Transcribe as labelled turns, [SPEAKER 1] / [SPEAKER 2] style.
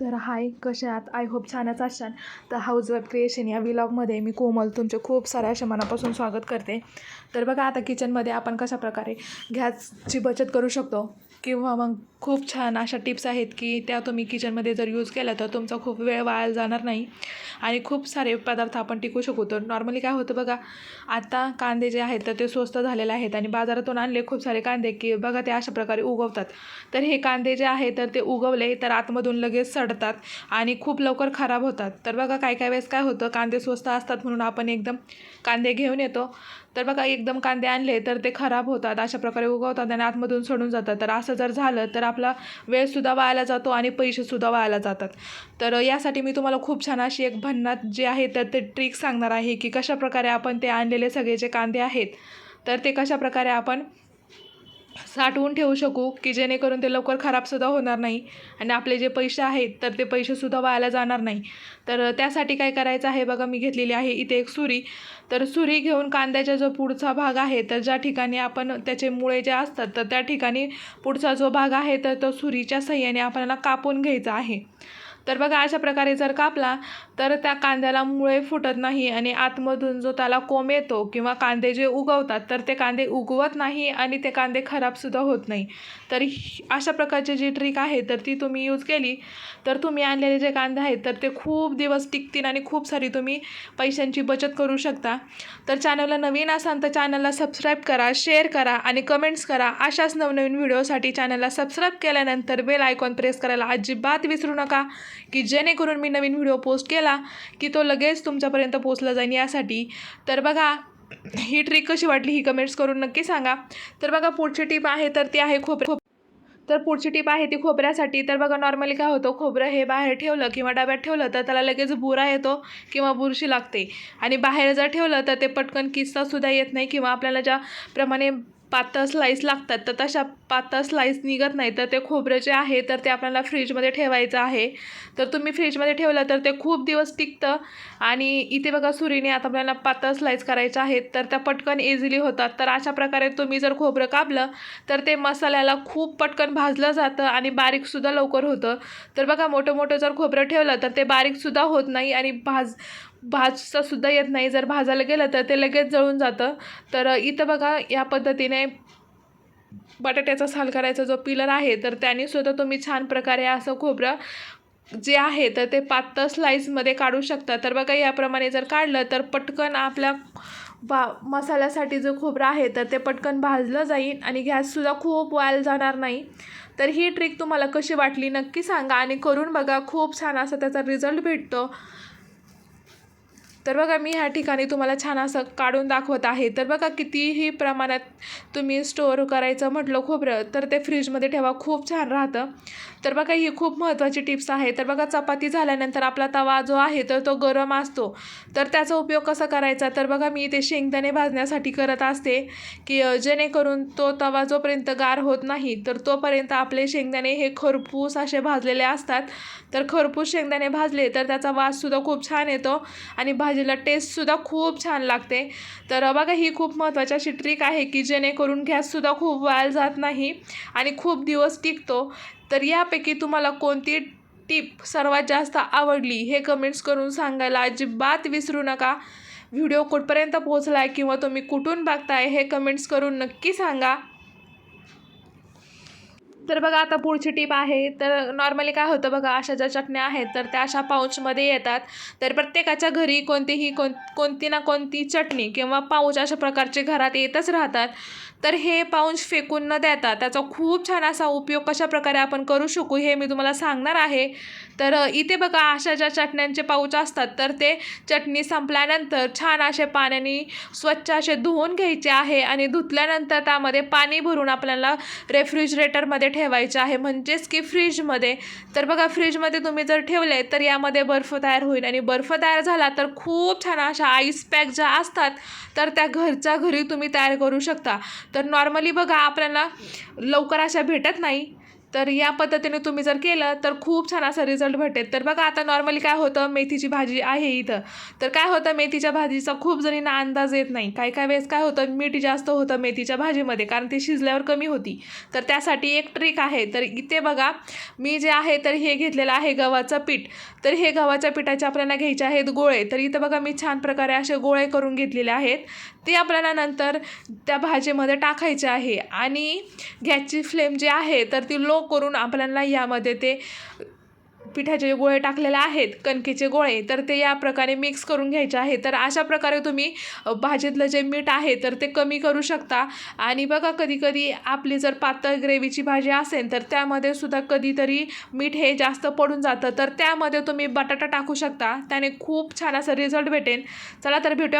[SPEAKER 1] तर हाय कसे आहात? आय होप छानच असाल. तर हाऊस वेब क्रिएशन या विलॉगमध्ये मी कोमल तुमचे खूप साऱ्या अशा मनापासून स्वागत करते. तर बघा आता किचनमध्ये आपण कशा प्रकारे गॅसची बचत करू शकतो किंवा मग खूप छान अशा टिप्स आहेत की त्या तुम्ही किचनमध्ये जर यूज केल्या तर तुमचा खूप वेळ वाया जाणार नाही आणि खूप सारे पदार्थ आपण टिकू शकू. तर नॉर्मली काय होतं बघा आता कांदे जे आहेत तर ते स्वस्त झालेले आहेत आणि बाजारातून आणले खूप सारे कांदे की बघा ते अशा प्रकारे उगवतात. तर हे कांदे जे आहेत तर ते उगवले तर आतमधून लगेच सड पडतात आणि खूप लवकर खराब होतात. तर बघा काय काय वेळेस काय होतं कांदे स्वस्त असतात म्हणून आपण एकदम कांदे घेऊन येतो. तर बघा एकदम कांदे आणले तर ते खराब होतात अशा प्रकारे उगवतात आणि आतमधून सोडून जातात. तर असं जर झालं तर आपला वेळसुद्धा वायाला जातो आणि पैसेसुद्धा वायाला जातात. तर यासाठी मी तुम्हाला खूप छान अशी एक भन्नाट जे आहे तर ते ट्रिक सांगणार आहे की कशाप्रकारे आपण ते आणलेले सगळे जे कांदे आहेत तर ते कशा प्रकारे आपण साठवून ठेवू शकू की जेणेकरून ते लवकर खराबसुद्धा होणार नाही आणि आपले जे पैसे आहेत तर ते पैसेसुद्धा वायाला जाणार नाही. तर त्यासाठी काय करायचं आहे बघा मी घेतलेली आहे इथे एक सुरी. तर सुरी घेऊन कांद्याचा जो पुढचा भाग आहे तर ज्या ठिकाणी आपण त्याचे मुळे जे असतात तर त्या ठिकाणी पुढचा जो भाग आहे तर तो सुरीच्या सहाय्याने आपल्याला कापून घ्यायचा आहे. तर बघा अशा प्रकारे जर कापला तर त्या कांद्याला मुळे फुटत नाही आणि आतमधून जो त्याला कोंब येतो किंवा कांदे जे उगवतात तर ते कांदे उगवत नाही आणि ते कांदे खराबसुद्धा होत नाही. तर ही- अशा प्रकारची जी ट्रिक आहे तर ती तुम्ही यूज केली. तर तुम्ही आणलेले जे कांदे आहेत तर ते खूप दिवस टिकतील आणि खूप सारी तुम्ही पैशांची बचत करू शकता. तर चॅनलला नवीन असाल तर चॅनलला सबस्क्राईब करा शेअर करा आणि कमेंट्स करा. अशाच नवनवीन व्हिडिओसाठी चॅनलला सबस्क्राईब केल्यानंतर बेल आयकॉन प्रेस करायला अजिबात विसरू नका. की जेणेकरून मी नवीन व्हिडिओ पोस्ट केला की तो लगेच तुमच्यापर्यंत पोचला जाईन यासाठी. तर बघा ही ट्रिक कशी वाटली ही कमेंट्स करून नक्की सांगा. तर बघा पुढची टीप आहे तर ती आहे खोबरे. तर पुढची टीप आहे ती खोबऱ्यासाठी. तर बघा नॉर्मली काय होतं खोबरं हे बाहेर ठेवलं किंवा डब्यात ठेवलं तर त्याला लगेच बुरा येतो किंवा बुरशी लागते. आणि बाहेर जर ठेवलं तर ते पटकन किस्सासुद्धा येत नाही किंवा आपल्याला ज्याप्रमाणे पातळ स्लाईस लागतात. तर तशा पातळ स्लाईस निघत नाही. तर ते खोबरं जे आहे तर ते आपल्याला फ्रीजमध्ये ठेवायचं आहे. तर तुम्ही फ्रीजमध्ये ठेवलं तर ते खूप दिवस टिकतं. आणि इथे बघा सुरीने आता आपल्याला पातळ स्लाईस करायच्या आहेत. तर त्या पटकन इझिली होतात. तर अशा प्रकारे तुम्ही जर खोबरं कापलं तर ते मसाल्याला खूप पटकन भाजलं जातं आणि बारीकसुद्धा लवकर होतं. तर बघा मोठं मोठं जर खोबरं ठेवलं तर ते बारीकसुद्धा होत नाही आणि भाज भाजता सुद्धा येत नाही. जर भाजायला गेलं तर ते लगेच जळून जातं. तर इथं बघा या पद्धतीने बटाट्याचा साल करायचा जो पिलर आहे तर त्याने सुद्धा तुम्ही छान प्रकारे असं खोबरं जे आहे तर ते पातळ स्लाईसमध्ये काढू शकता. तर बघा याप्रमाणे जर काढलं तर पटकन आपल्या बा मसाल्यासाठी जो खोबरं आहे तर ते पटकन भाजलं जाईल आणि गॅससुद्धा खूप वाया जाणार नाही. तर ही ट्रिक तुम्हाला कशी वाटली नक्की सांगा आणि करून बघा. खूप छान असा त्याचा रिझल्ट भेटतो. तर बघा मी ह्या ठिकाणी तुम्हाला छान असं काढून दाखवत आहे. तर बघा कितीही प्रमाणात तुम्ही स्टोअर करायचं म्हटलं खोबरं तर ते फ्रीजमध्ये ठेवा खूप छान राहतं. तर बघा ही खूप महत्त्वाची टिप्स आहे. तर बघा चपाती झाल्यानंतर आपला तवा जो आहे तर तो गरम असतो. तर त्याचा उपयोग कसा करायचा? तर बघा मी ते शेंगदाणे भाजण्यासाठी करत असते की जेणेकरून तो तवा जोपर्यंत गार होत नाही तर तोपर्यंत आपले शेंगदाणे हे खरपूस असे भाजलेले असतात. तर खरपूस शेंगदाणे भाजले तर त्याचा वाससुद्धा खूप छान येतो. आणि भा भाजीला टेस्टसुद्धा खूप छान लागते. तर बघा ही खूप महत्त्वाची अशी ट्रिक आहे की जेणेकरून गॅससुद्धा खूप वाया जात नाही आणि खूप दिवस टिकतो. तर यापैकी तुम्हाला कोणती टिप सर्वात जास्त आवडली हे कमेंट्स करून सांगायला अजिबात विसरू नका. व्हिडिओ कुठपर्यंत पोहोचला आहे किंवा तुम्ही कुठून बघताय हे कमेंट्स करून नक्की सांगा. तर बघा आता पुढची टीप आहे. तर नॉर्मली काय होतं बघा अशा ज्या चटण्या आहेत तर त्या अशा पाऊचमध्ये येतात. तर प्रत्येकाच्या घरी कोणतीही कोण कोणती ना कोणती चटणी किंवा पाऊच अशा प्रकारचे घरात येतच राहतात. तर हे पाऊच फेकून न देता त्याचा खूप छान असा उपयोग कशा प्रकारे आपण करू शकू हे मी तुम्हाला सांगणार आहे. तर इथे बघा अशा ज्या चटण्यांचे पाऊच असतात तर ते चटणी संपल्यानंतर छान असे पाण्याने स्वच्छ असे धुवून घ्यायचे आहे आणि धुतल्यानंतर त्यामध्ये पाणी भरून आपल्याला रेफ्रिजरेटरमध्ये ठेवायचे आहे. म्हणजेच की फ्रीजमध्ये. तर बघा फ्रीजमध्ये तुम्ही जर ठेवले तर यामध्ये बर्फ तयार होईल आणि बर्फ तयार झाला तर खूप छान अशा आईस पॅक ज्या असतात तर त्या घरच्या घरी तुम्ही तयार करू शकता. तर नॉर्मली बघा आपल्याला लवकर अशा भेटत नाही. तर या पद्धतीने तुम्ही जर केलं तर खूप छान असा रिझल्ट भेटेल. तर बघा आता नॉर्मली काय होतं? मेथीची भाजी आहे इथं. तर काय होतं? मेथीच्या भाजीचा खूप जणींना अंदाज येत नाही. काही काही वेळेस काय होतं? मीठ जास्त होतं मेथीच्या भाजीमध्ये कारण ती शिजल्यावर कमी होती. तर त्यासाठी एक ट्रिक आहे. तर इथे बघा मी जे आहे तर हे घेतलेलं आहे गव्हाचं पीठ. तर हे गव्हाच्या पिठाचे आपल्याला घ्यायचे आहेत गोळे. तर इथं बघा मी छान प्रकारे असे गोळे करून घेतलेले आहेत. ते आपल्याला नंतर त्या भाजीमध्ये टाकायचे आहे. आणि गॅसची फ्लेम जी आहे तर ती लो करून आपल्याला यामध्ये ते पिठाचे जे गोळे टाकलेले आहेत कणकेचे गोळे तर ते या प्रकारे मिक्स करून घ्यायचे आहे. तर अशा प्रकारे तुम्ही भाजीतलं जे मीठ आहे तर ते कमी करू शकता. आणि बघा कधीकधी आपली जर पातळ ग्रेव्हीची भाजी असेल तर त्यामध्ये सुद्धा कधीतरी मीठ हे जास्त पडून जातं. तर त्यामध्ये तुम्ही बटाटा टाकू शकता. त्याने खूप छान असा रिझल्ट भेटेल. चला तर भेटूया.